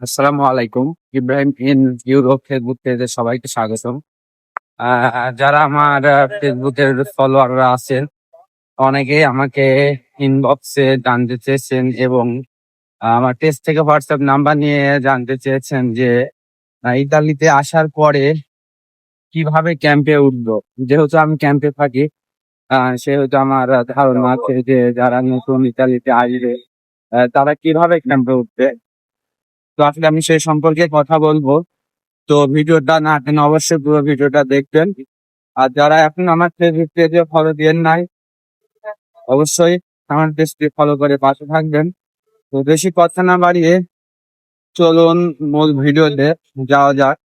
আসসালামু আলাইকুম। Ibrahim in Europe Facebook পেজে সবাইকে স্বাগতম। যারা আমার ফেসবুকের ফলোয়াররা আছেন, অনেকেই আমাকে ইনবক্সে জানতে চেয়েছেন এবং আমার পেজ থেকে হোয়াটসঅ্যাপ নাম্বার নিয়ে জানতে চেয়েছেন যে ইতালিতে আসার পরে কীভাবে ক্যাম্পে উঠবো। যেহেতু আমি ক্যাম্পে থাকি সেহেতু আমার ধারণা আছে যে, যারা নতুন ইতালিতে আসবে তারা কীভাবে ক্যাম্পে উঠবে। তো আসলে আমি সেই সম্পর্কে কথা বলব। তো ভিডিওটা না টেনে অবশ্যই পুরো ভিডিওটা দেখবেন। আর যারা এখন আমার ফেসবুক পেজে ফলো দিয়ে নাই অবশ্যই আমার পেজটি ফলো করে পাশে থাকবেন। তো বেশি কথা না বাড়িয়ে চলুন মূল ভিডিওতে যাওয়া যাক।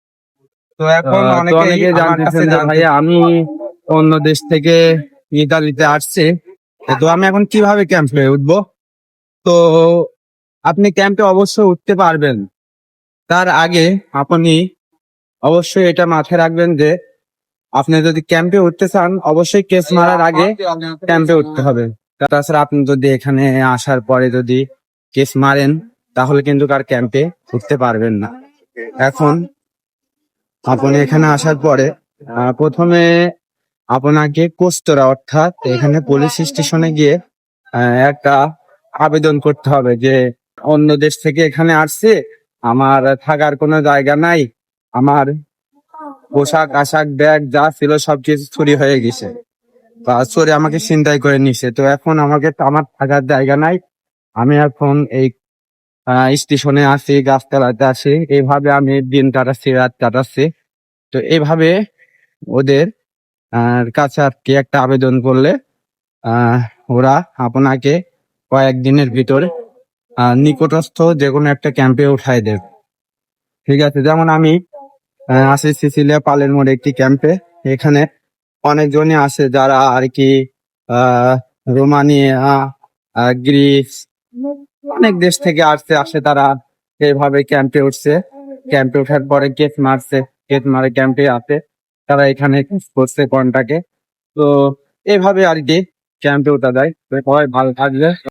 তো এখন অনেকে অনেকে জানতেছে জানতেছেন যে যে ভাইয়া আমি অন্য দেশ থেকে ইতালিতে আসছি। তো আমি এখন কীভাবে ক্যাম্পে উঠবো? তো আপনি ক্যাম্পে অবশ্যই উঠতে পারবেন। তার আগে আপনি অবশ্যই এটা মাথায় রাখবেন যে, আপনি যদি ক্যাম্পে উঠতে চান, অবশ্যই কেস মারার আগে ক্যাম্পে উঠতে হবে। তাছাড়া আপনি যদি এখানে আসার পরে যদি কেস মারেন, তাহলে কিন্তু আর ক্যাম্পে উঠতে পারবেন না। এখন আপনি এখানে আসার পরে প্রথমে আপনাকে কোস্তরা, অর্থাৎ এখানে পুলিশ স্টেশনে গিয়ে একটা আবেদন করতে হবে যে অন্য দেশ থেকে এখানে আসছে, আমার থাকার কোনো জায়গা নাই, আমার পোশাক, আশাক, ব্যাগ যা ছিল সবকিছু চুরি হয়ে গেছে। বা চোরে আমাকে ছিনতাই করে নিছে। তো এখন আমাকে আমার থাকার জায়গা নাই, আমি এখন এই স্টেশনে আছি, গাছতলাতে আছি। এইভাবে আমি দিন কাটাচ্ছি, রাত কাটাচ্ছি। তো এইভাবে ওদের কাছে আর কি একটা আবেদন করলে ওরা আপনাকে কয়েকদিনের ভিতরে নিকটস্থ যে কোনো একটা ক্যাম্পে উঠাই দেবে। ঠিক আছে? যেমন আমি আছি সিসিলিয়া পালের মোড়ে একটি ক্যাম্পে এখানে অনেকজনই আসে যারা আর কি রোমানিয়া গ্রিস, অনেক দেশ থেকে আসছে, আসে তারা এইভাবে ক্যাম্পে উঠছে। ক্যাম্পে ওঠার পরে কেস মারছে। কেস মারে ক্যাম্পে আসে। তারা এখানে করছে কন্টাকে তো, এভাবে আর কি ক্যাম্পে ওঠা যায়। সবাই ভালো থাকবে